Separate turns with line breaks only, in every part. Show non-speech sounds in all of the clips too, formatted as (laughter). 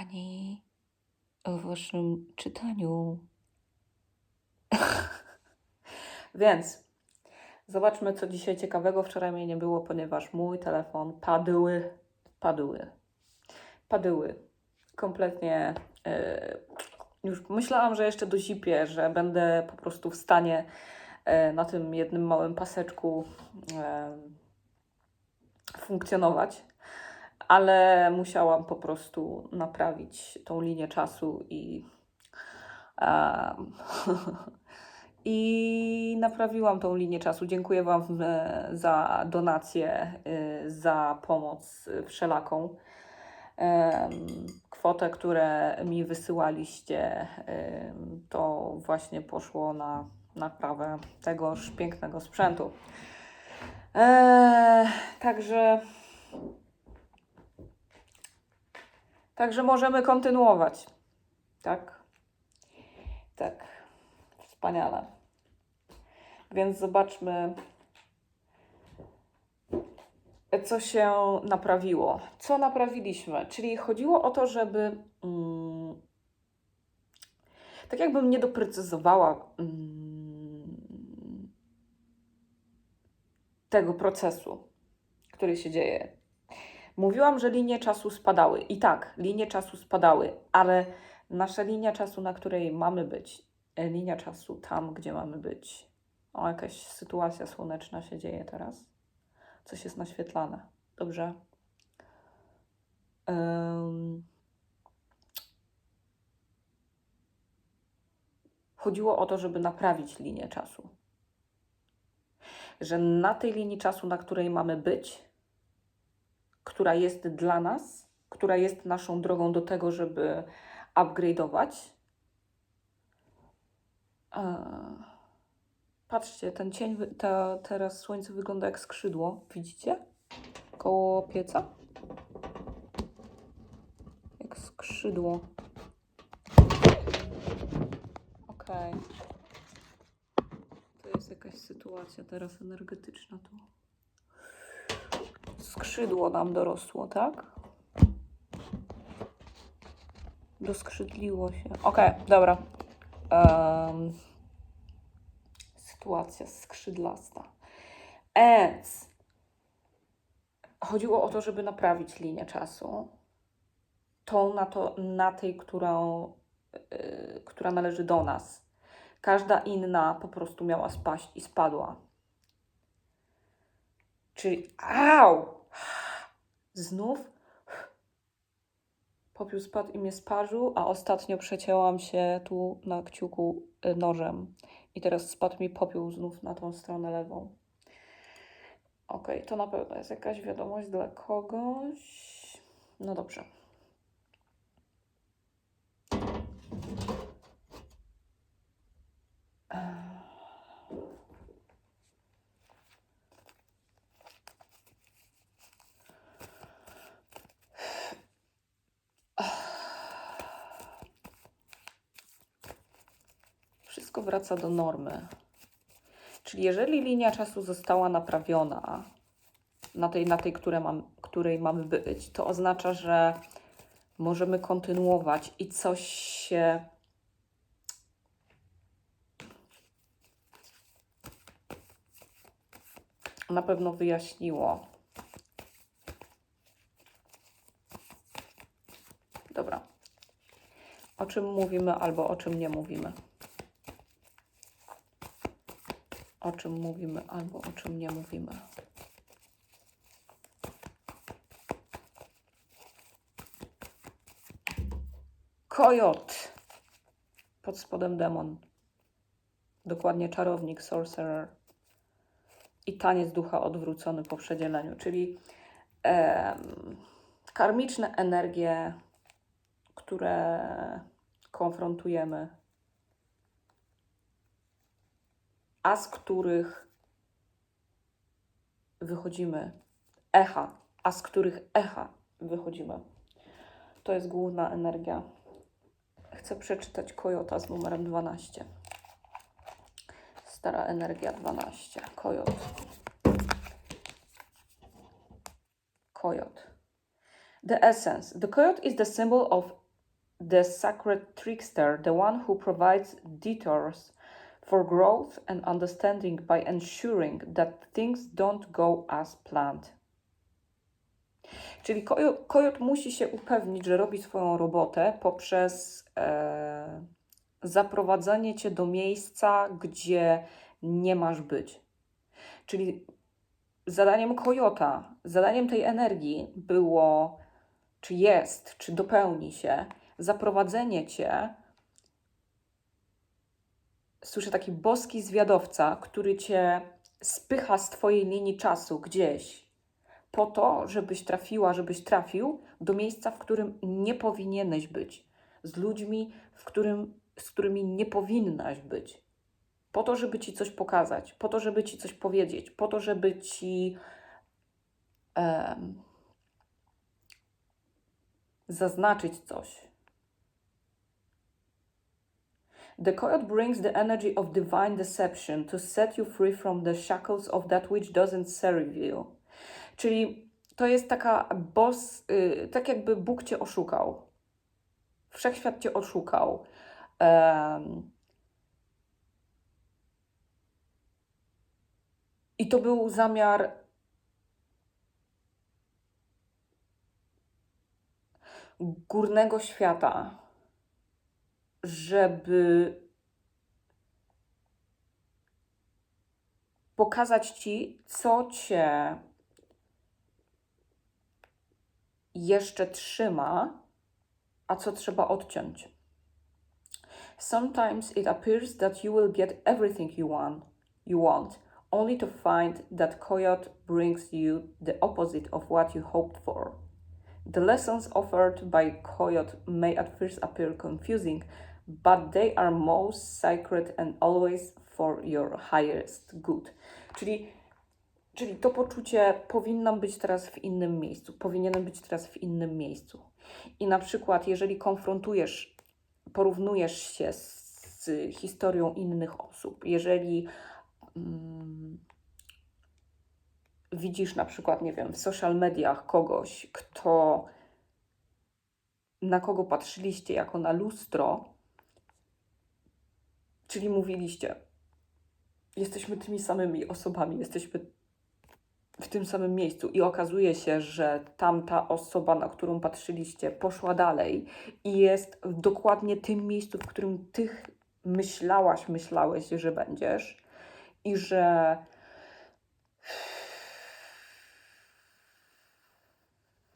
kochani, w waszym czytaniu. (laughs) Więc zobaczmy, co dzisiaj ciekawego. Wczoraj mnie nie było, ponieważ mój telefon padły, padły, padły. Kompletnie. Yy, już myślałam, że jeszcze dosipię, że będę po prostu w stanie yy, na tym jednym małym paseczku yy, funkcjonować ale musiałam po prostu naprawić tą linię czasu i, um, (laughs) i naprawiłam tą linię czasu. Dziękuję Wam e, za donację, e, za pomoc wszelaką. Kwotę, które mi wysyłaliście, to właśnie poszło na naprawę tegoż pięknego sprzętu. Eee, także Także możemy kontynuować. Tak? Tak. Wspaniale. Więc zobaczmy, co się naprawiło. Co naprawiliśmy? Czyli chodziło o to, żeby. Mm, tak jakbym nie doprecyzowała mm, tego procesu, który się dzieje. Mówiłam, że linie czasu spadały. I tak, linie czasu spadały, ale nasza linia czasu, na której mamy być, e, linia czasu tam, gdzie mamy być. O, jakaś sytuacja słoneczna się dzieje teraz. Coś jest naświetlane. Dobrze. Um, chodziło o to, żeby naprawić linię czasu. Że na tej linii czasu, na której mamy być, która jest dla nas, która jest naszą drogą do tego, żeby upgrade'ować. Patrzcie, ten cień, ta, teraz słońce wygląda jak skrzydło. Widzicie? Koło pieca? Jak skrzydło. Okej. Okay. To jest jakaś sytuacja teraz energetyczna tu skrzydło nam dorosło, tak? Doskrzydliło się. Okej, okay, dobra. Um, sytuacja skrzydlasta. Więc chodziło o to, żeby naprawić linię czasu. Tą na, to, na tej, którą, yy, która należy do nas. Każda inna po prostu miała spaść i spadła. Czyli au! Znów popiół spadł i mnie sparzył, a ostatnio przecięłam się tu na kciuku y, nożem. I teraz spadł mi popiół znów na tą stronę lewą. Ok, to na pewno jest jakaś wiadomość dla kogoś. No dobrze. Wszystko wraca do normy. Czyli jeżeli linia czasu została naprawiona na tej, na tej które mam, której mamy być, to oznacza, że możemy kontynuować i coś się na pewno wyjaśniło. Dobra. O czym mówimy albo o czym nie mówimy. O czym mówimy albo o czym nie mówimy. Kojot. Pod spodem demon. Dokładnie czarownik, sorcerer. I taniec ducha odwrócony po przedzieleniu, czyli em, karmiczne energie, które konfrontujemy a z których wychodzimy echa, a z których echa wychodzimy. To jest główna energia. Chcę przeczytać Kojota z numerem 12. Stara energia 12. Kojot. Kojot. The essence. The coyote is the symbol of the sacred trickster, the one who provides detours for growth and understanding by ensuring that things don't go as planned. Czyli kojo- kojot musi się upewnić, że robi swoją robotę poprzez e, zaprowadzenie cię do miejsca, gdzie nie masz być. Czyli zadaniem kojota, zadaniem tej energii było, czy jest, czy dopełni się, zaprowadzenie cię. Słyszę taki boski zwiadowca, który cię spycha z twojej linii czasu gdzieś, po to, żebyś trafiła, żebyś trafił do miejsca, w którym nie powinieneś być, z ludźmi, w którym, z którymi nie powinnaś być. Po to, żeby ci coś pokazać, po to, żeby ci coś powiedzieć, po to, żeby ci em, zaznaczyć coś. The coyote brings the energy of divine deception to set you free from the shackles of that which doesn't serve you. Czyli to jest taka boss, y, tak jakby Bóg cię oszukał. Wszechświat cię oszukał. Em, I to był zamiar górnego świata, żeby pokazać ci, co cię jeszcze trzyma, a co trzeba odciąć. Sometimes it appears that you will get everything you want, you want, only to find that coyote brings you the opposite of what you hoped for. The lessons offered by coyote may at first appear confusing, but they are most sacred and always for your highest good. Czyli, czyli to poczucie powinnam być teraz w innym miejscu, powinienem być teraz w innym miejscu. I na przykład, jeżeli konfrontujesz, porównujesz się z, z historią innych osób, jeżeli mm, widzisz na przykład, nie wiem, w social mediach kogoś, kto na kogo patrzyliście jako na lustro, czyli mówiliście, jesteśmy tymi samymi osobami, jesteśmy w tym samym miejscu i okazuje się, że tamta osoba, na którą patrzyliście, poszła dalej i jest w dokładnie tym miejscu, w którym ty myślałaś, myślałeś, że będziesz i że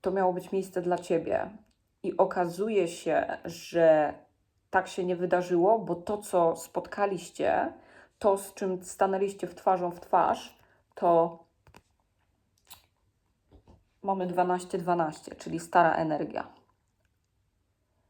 to miało być miejsce dla ciebie. I okazuje się, że tak się nie wydarzyło, bo to, co spotkaliście, to, z czym stanęliście w twarzą w twarz, to mamy 12-12, czyli stara energia.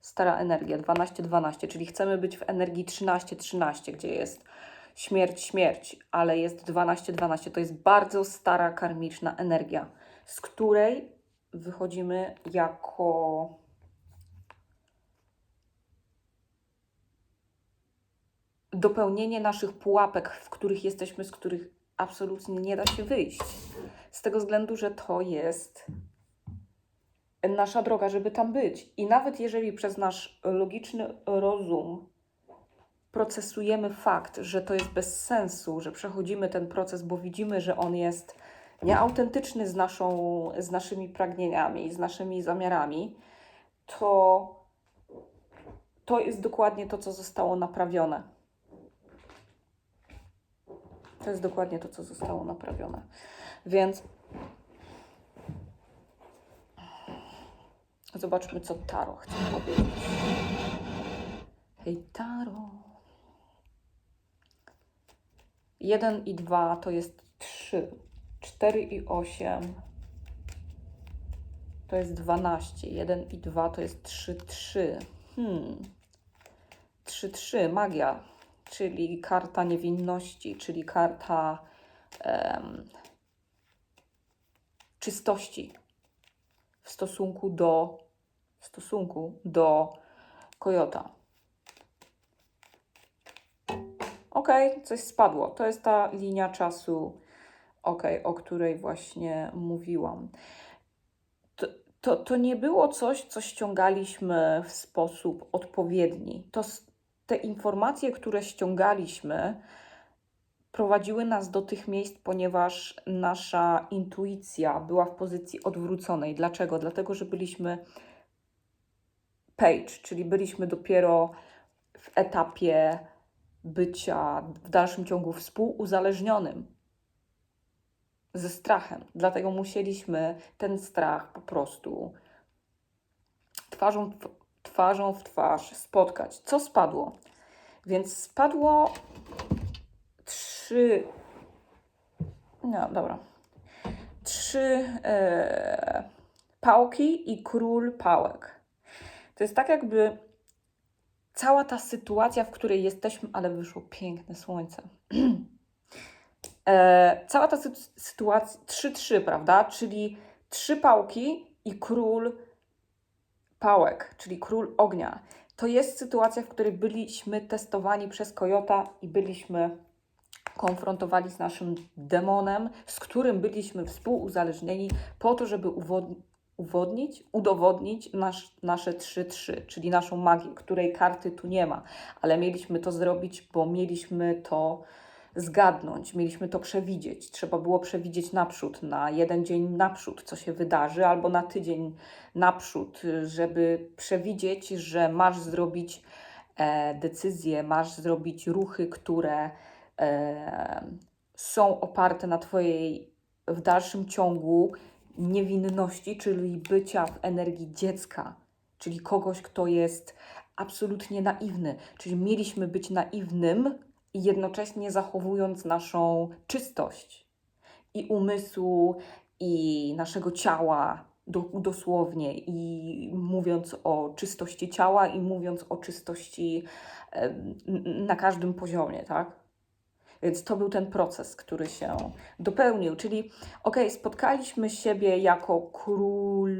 Stara energia 12-12, czyli chcemy być w energii 13-13, gdzie jest śmierć, śmierć, ale jest 12-12. To jest bardzo stara karmiczna energia, z której wychodzimy jako dopełnienie naszych pułapek, w których jesteśmy, z których absolutnie nie da się wyjść. Z tego względu, że to jest nasza droga, żeby tam być. I nawet jeżeli przez nasz logiczny rozum procesujemy fakt, że to jest bez sensu, że przechodzimy ten proces, bo widzimy, że on jest nieautentyczny z, naszą, z naszymi pragnieniami, z naszymi zamiarami, to to jest dokładnie to, co zostało naprawione. To jest dokładnie to, co zostało naprawione. Więc zobaczmy, co Taro chce powiedzieć. Hej, Taro. 1 i 2 to jest 3. 4 i 8 to jest 12. 1 i 2 to jest 3, 3. Hmm. 3, 3, magia, czyli karta niewinności, czyli karta em, czystości w stosunku do w stosunku do kojota. Ok, coś spadło. To jest ta linia czasu, ok, o której właśnie mówiłam. To, to, to nie było coś, co ściągaliśmy w sposób odpowiedni. To te informacje, które ściągaliśmy, prowadziły nas do tych miejsc, ponieważ nasza intuicja była w pozycji odwróconej. Dlaczego? Dlatego, że byliśmy page, czyli byliśmy dopiero w etapie bycia w dalszym ciągu współuzależnionym ze strachem. Dlatego musieliśmy ten strach po prostu twarzą, twarzą w twarz spotkać. Co spadło? Więc spadło trzy. No, dobra. Trzy e, pałki i król pałek. To jest tak, jakby cała ta sytuacja, w której jesteśmy, ale wyszło piękne słońce. (clears throat) e, cała ta sy- sytuacja, 3-3, prawda? Czyli trzy pałki i król pałek, czyli król ognia. To jest sytuacja, w której byliśmy testowani przez Kojota i byliśmy konfrontowani z naszym demonem, z którym byliśmy współuzależnieni po to, żeby uwod- uwodnić, udowodnić nasz, nasze 3-3, czyli naszą magię, której karty tu nie ma, ale mieliśmy to zrobić, bo mieliśmy to zgadnąć, mieliśmy to przewidzieć. Trzeba było przewidzieć naprzód, na jeden dzień naprzód, co się wydarzy, albo na tydzień naprzód, żeby przewidzieć, że masz zrobić e, decyzje, masz zrobić ruchy, które e, są oparte na Twojej w dalszym ciągu niewinności, czyli bycia w energii dziecka, czyli kogoś, kto jest absolutnie naiwny. Czyli mieliśmy być naiwnym i jednocześnie zachowując naszą czystość i umysłu, i naszego ciała, do, dosłownie, i mówiąc o czystości ciała, i mówiąc o czystości n- na każdym poziomie, tak? Więc to był ten proces, który się dopełnił. Czyli, okej, spotkaliśmy siebie jako król.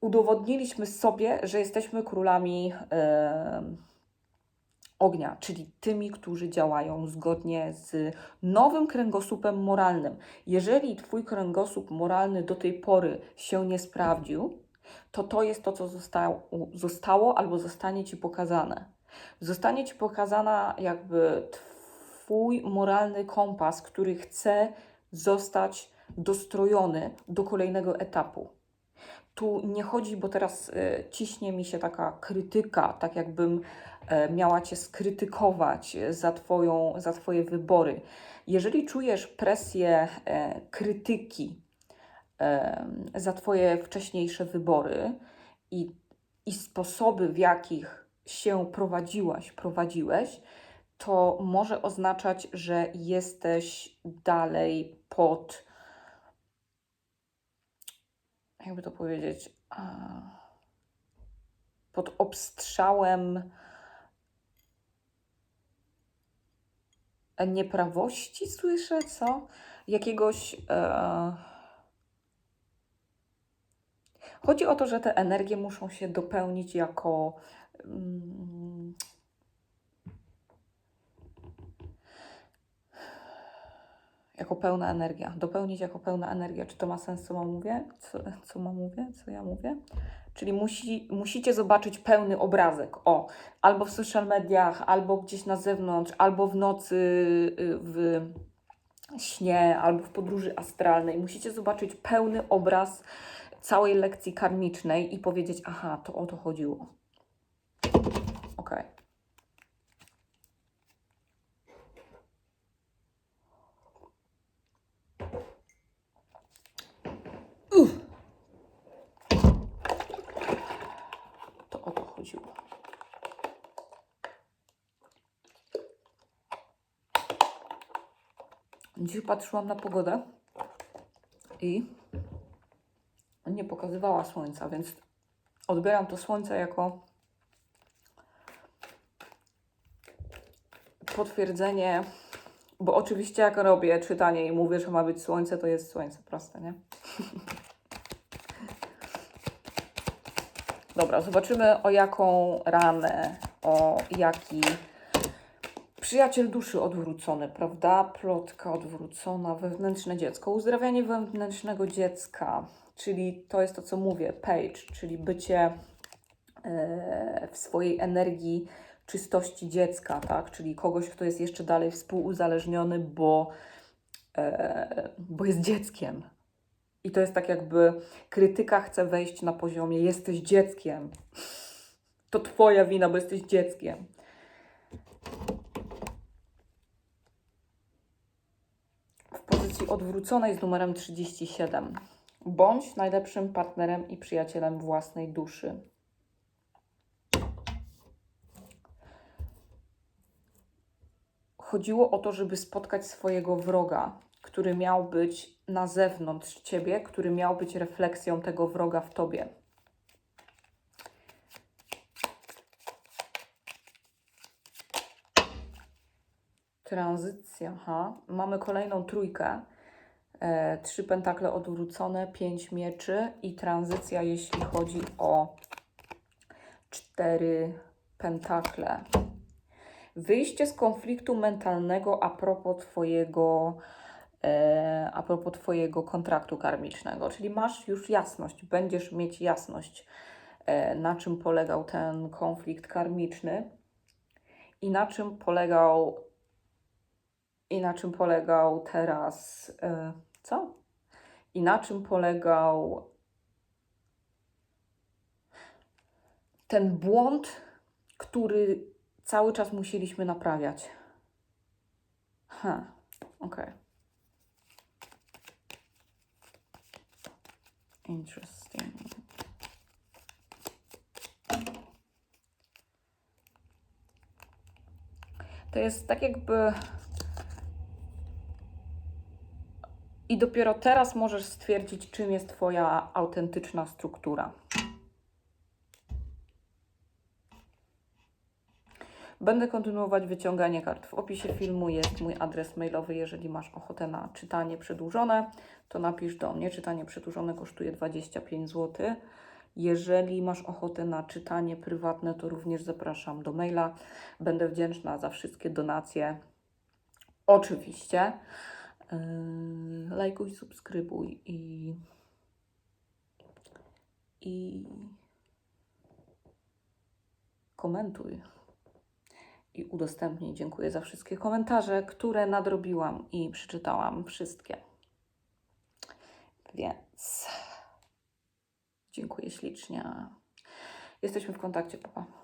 Udowodniliśmy sobie, że jesteśmy królami em, ognia, czyli tymi, którzy działają zgodnie z nowym kręgosłupem moralnym. Jeżeli Twój kręgosłup moralny do tej pory się nie sprawdził, to to jest to, co zostało, zostało albo zostanie Ci pokazane. Zostanie Ci pokazana jakby Twój moralny kompas, który chce zostać dostrojony do kolejnego etapu. Tu nie chodzi, bo teraz e, ciśnie mi się taka krytyka, tak jakbym e, miała Cię skrytykować za, twoją, za Twoje wybory. Jeżeli czujesz presję e, krytyki e, za Twoje wcześniejsze wybory i, i sposoby, w jakich się prowadziłaś, prowadziłeś, to może oznaczać, że jesteś dalej pod, jakby to powiedzieć, pod obstrzałem nieprawości, słyszę, co? Jakiegoś. E... Chodzi o to, że te energie muszą się dopełnić jako. Mm, jako pełna energia. Dopełnić jako pełna energia. Czy to ma sens, co mam mówię? Co, co mam mówię? Co ja mówię? Czyli musi, musicie zobaczyć pełny obrazek. O, albo w social mediach, albo gdzieś na zewnątrz, albo w nocy y, w śnie, albo w podróży astralnej. Musicie zobaczyć pełny obraz całej lekcji karmicznej i powiedzieć: Aha, to o to chodziło. Okej. To o to chodziło. Dziś patrzyłam na pogodę i nie pokazywała słońca, więc odbieram to słońce jako potwierdzenie, bo oczywiście jak robię czytanie i mówię, że ma być słońce, to jest słońce, proste, nie? Dobra, zobaczymy o jaką ranę, o jaki Przyjaciel duszy odwrócony, prawda? Plotka odwrócona, wewnętrzne dziecko. Uzdrawianie wewnętrznego dziecka, czyli to jest to, co mówię, page, czyli bycie e, w swojej energii czystości dziecka, tak? Czyli kogoś, kto jest jeszcze dalej współuzależniony, bo, e, bo jest dzieckiem. I to jest tak jakby krytyka chce wejść na poziomie jesteś dzieckiem. To twoja wina, bo jesteś dzieckiem. W pozycji odwróconej z numerem 37. Bądź najlepszym partnerem i przyjacielem własnej duszy. chodziło o to, żeby spotkać swojego wroga, który miał być na zewnątrz ciebie, który miał być refleksją tego wroga w tobie. Tranzycja, ha. Mamy kolejną trójkę. E, trzy pentakle odwrócone, pięć mieczy i tranzycja, jeśli chodzi o cztery pentakle wyjście z konfliktu mentalnego a propos Twojego, e, a propos twojego kontraktu karmicznego. Czyli masz już jasność, będziesz mieć jasność, e, na czym polegał ten konflikt karmiczny i na czym polegał i na czym polegał teraz co? I na czym polegał ten błąd, który cały czas musieliśmy naprawiać. Ha, okej. Interesting. To jest tak jakby. I dopiero teraz możesz stwierdzić, czym jest Twoja autentyczna struktura. Będę kontynuować wyciąganie kart. W opisie filmu jest mój adres mailowy. Jeżeli masz ochotę na czytanie przedłużone, to napisz do mnie. Czytanie przedłużone kosztuje 25 zł. Jeżeli masz ochotę na czytanie prywatne, to również zapraszam do maila. Będę wdzięczna za wszystkie donacje. Oczywiście. Yy, lajkuj, subskrybuj i. i. komentuj i udostępnij. Dziękuję za wszystkie komentarze, które nadrobiłam i przeczytałam wszystkie. Więc dziękuję ślicznie. Jesteśmy w kontakcie, papa.